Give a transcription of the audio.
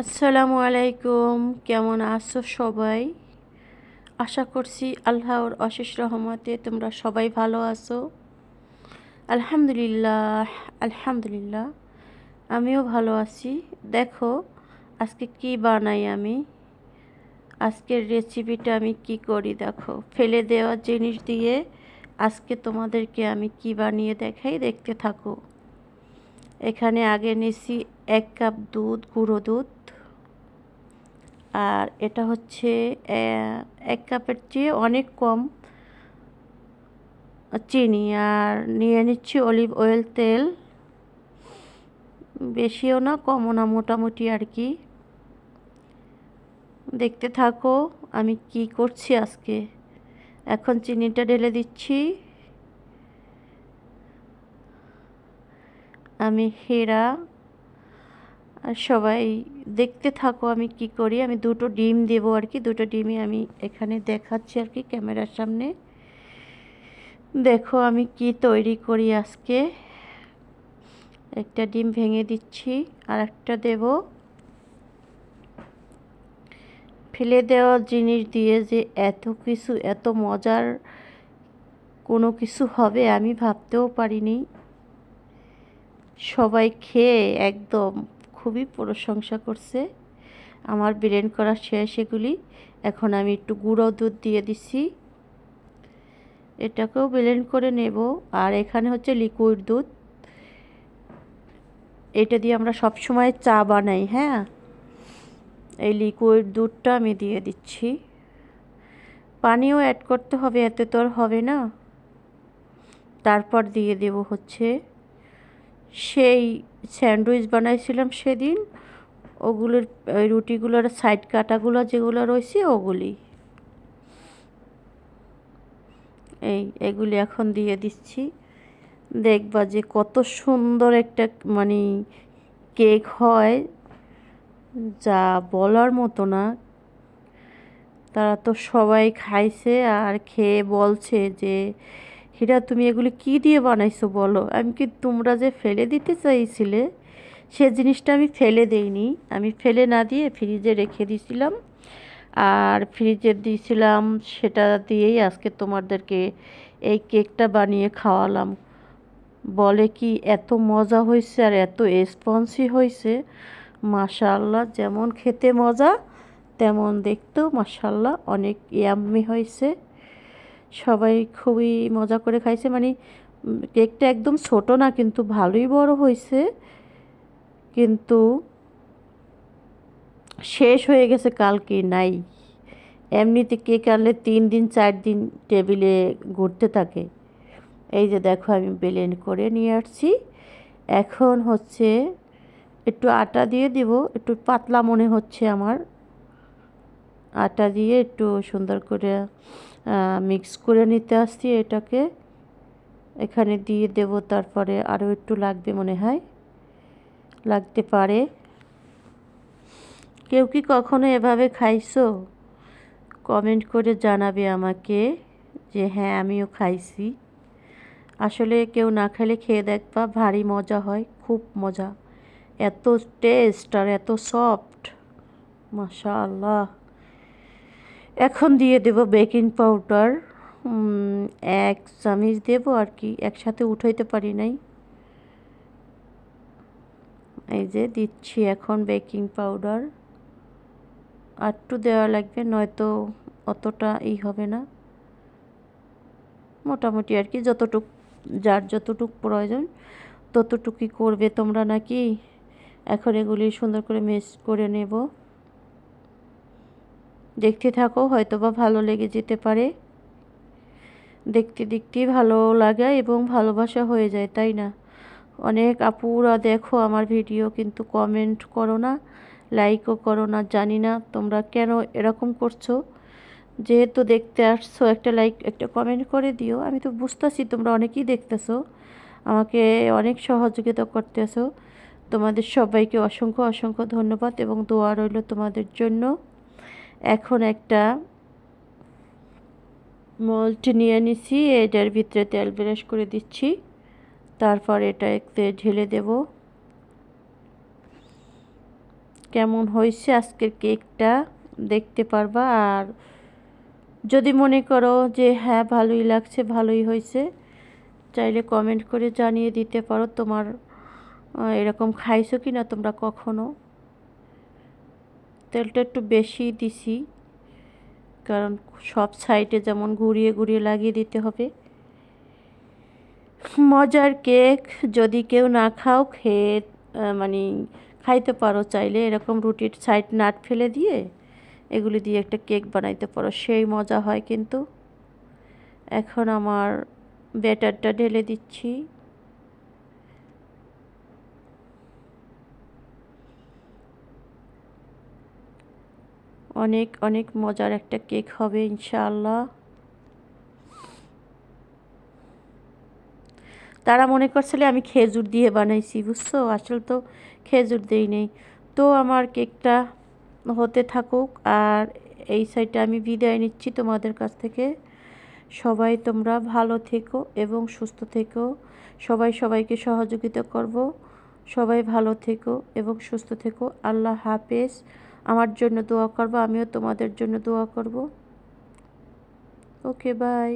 আসসালামু আলাইকুম। কেমন আছো সবাই? আশা করছি আল্লাহর অশেষ রহমতে তোমরা সবাই ভালো আছো। আলহামদুলিল্লাহ আলহামদুলিল্লাহ, আমিও ভালো আছি। দেখো, আজকে কি বানাই আমি? আজকের রেসিপিটা আমি কি করি দেখো? ফেলে দেওয়া জিনিস দিয়ে আজকে তোমাদেরকে আমি কি বানিয়ে দেখাই দেখতে থাকো। এখানে আগে নিছি এক কাপ দুধ, গুঁড়ো দুধ। আর এটা হচ্ছে এক কাপের চেয়ে অনেক কম চিনি। আর নিয়ে নিচ্ছি অলিভ অয়েল তেল। বেশিও না, কমও না, মোটামুটি আর কি। দেখতে থাকো আমি কি করছি আজকে। এখন চিনিটা ঢেলে দিচ্ছি। আমি হেরা আর সবাই, দেখতে থাকো আমি কি করি, আমি দুটো ডিম দেবো আর কি, দুটো ডিমই আমি এখানে দেখাচ্ছি আর কি ক্যামেরার সামনে। দেখো আমি কি তৈরি করি আজকে। একটা ডিম ভেঙে দিচ্ছি আর একটা দেব। ফেলে দেওয়া জিনিস দিয়ে যে এত কিছু, এত মজার কোনো কিছু হবে আমি ভাবতেও পারিনি। সবাই খেয়ে একদম খুবই প্রশংসা করছে। আমার ব্লেন্ড করা শেষ এগুলি এখন আমি একটু গুঁড়ো দুধ দিয়ে দিছি এটাকেও ব্লেন্ড করে নেব। আর এখানে হচ্ছে লিকুইড দুধ। এটা দিয়ে আমরা সব সময় চা বানাই হ্যাঁ? এই লিকুইড দুধটা আমি দিয়ে দিচ্ছি। পানিও অ্যাড করতে হবে, এতে তো আর হবে না। তারপর দিয়ে দেব হচ্ছে সেই স্যান্ডউইচ বানাইছিলাম সেদিন। ওগুলোর, ওই রুটিগুলোর সাইড কাটাগুলো যেগুলো রয়েছে ওগুলি। এই, এগুলি এখন দিয়ে দিচ্ছি। দেখবা যে কত সুন্দর একটা মানে কেক হয়। যা বলার মতো না। তারা তো সবাই খাইছে আর খেয়ে বলছে যে হীরা, তুমি এগুলি কি দিয়ে বানাইছো বলো? আমি কি তোমরা যে ফেলে দিতে চাইছিলে, সে জিনিসটা আমি ফেলে দেইনি। আমি ফেলে না দিয়ে ফ্রিজে রেখে দিয়েছিলাম আর ফ্রিজে দিয়েছিলাম সেটা দিয়েই আজকে তোমাদেরকে এই কেকটা বানিয়ে খাওয়ালাম। বলে কি এত মজা হয়েছে আর এত স্পন্সি হয়েছে মাশাল্লাহ যেমন খেতে মজা, তেমন দেখতেও মাশাল্লাহ অনেক ইয়াম্মি হয়েছে সবাই খুবই মজা করে খাইছে। মানে কেকটা একদম ছোট না, কিন্তু ভালোই বড় হয়েছে কিন্তু শেষ হয়ে গেছে কালকে নাই। এমনিতে কেক আনলে তিন দিন, চার দিন টেবিলে ঘুরতে থাকে। এই যে দেখো, আমি বেলেন করে নিয়ে আসছি। এখন হচ্ছে একটু আটা দিয়ে দিব, একটু পাতলা মনে হচ্ছে আমার। আটা দিয়ে একটু সুন্দর করে মিক্স করে নিতে আসছি এটাকে। এখানে দিয়ে দেব তারপরে আরও একটু লাগবে মনে হয়। লাগতে পারে। কেউ কি কখনো এভাবে খাইছো? কমেন্ট করে জানাবে আমাকে যে হ্যাঁ আমিও খাইছি। আসলে কেউ না খেলে খেয়ে দেখবা ভারী মজা হয়, খুব মজা। এত টেস্ট আর এত সফট। মাশা আল্লাহ এখন দিয়ে দেব বেকিং পাউডার। এক চামিচ দেব আর কি, একসাথে উঠাইতে পারি নাই। এই যে দিচ্ছি এখন বেকিং পাউডার। একটু দেওয়া লাগবে, নয়তো অতটা ই হবে না। মোটামুটি আর কি, যতটুক, যার যতটুক প্রয়োজন, ততটুকুই করবে তোমরা নাকি? এখন এগুলি সুন্দর করে মিক্স করে নেব। দেখতে থাকো হয়তো বা ভালো লেগে যেতে পারে। দেখতে দেখতেই ভালো লাগে এবং ভালোবাসা হয়ে যায়, তাই না? অনেক আপুরা দেখো আমার ভিডিও, কিন্তু কমেন্ট করো না লাইকও করো না, জানি না তোমরা কেন এরকম করছ। যেহেতু দেখতে আসছো, একটা লাইক একটা কমেন্ট করে দিও। আমি তো বুঝতেছি তোমরা অনেকেই দেখতেছো, আমাকে অনেক সহযোগিতা করতেছো। তোমাদের সবাইকে অসংখ্য অসংখ্য ধন্যবাদ এবং দোয়া রইল তোমাদের জন্য। এখন একটা মল্ট নিয়ে নিছি, এটার ভিতরে তেল ব্রাশ করে দিচ্ছি। তারপর এটা একটু ঢেলে দেব। কেমন হয়েছে আজকের কেকটা দেখতে পারবা। আর যদি মনে করো যে হ্যাঁ ভালোই লাগছে, ভালোই হয়েছে, চাইলে কমেন্ট করে জানিয়ে দিতে পারো। তোমার এরকম খাইছো কি না তোমরা কখনো? তেলটা একটু বেশি দিছি, কারণ সব সাইডে যেমন ঘুরিয়ে ঘুরিয়ে লাগিয়ে দিতে হবে। মজার কেক যদি কেউ না খাও, খেয়ে মানে খাইতে পারো চাইলে। এরকম রুটির সাইড নাট ফেলে দিয়ে এগুলি দিয়ে একটা কেক বানাইতে পারো। সেই মজা হয় কিন্তু। এখন আমার ব্যাটারটা ঢেলে দিচ্ছি। অনেক অনেক মজার একটা কেক হবে, ইনশাআল্লাহ। তারা মনে করছিলে আমি খেজুর দিয়ে বানাইছি, বুঝছ? আসলে তো খেজুর দেই নেই। তো আমার কেকটা হতে থাকুক, আর এই সাইডটা আমি বিদায় নিচ্ছি তোমাদের কাছ থেকে। সবাই তোমরা ভালো থেকো এবং সুস্থ থেকো। সবাই সবাইকে সহযোগিতা করব। সবাই ভালো থেকো এবং সুস্থ থেকো। আল্লাহ হাফেজ। আমার জন্য দোয়া করব আমিও তোমাদের জন্য দোয়া করব। Okay bye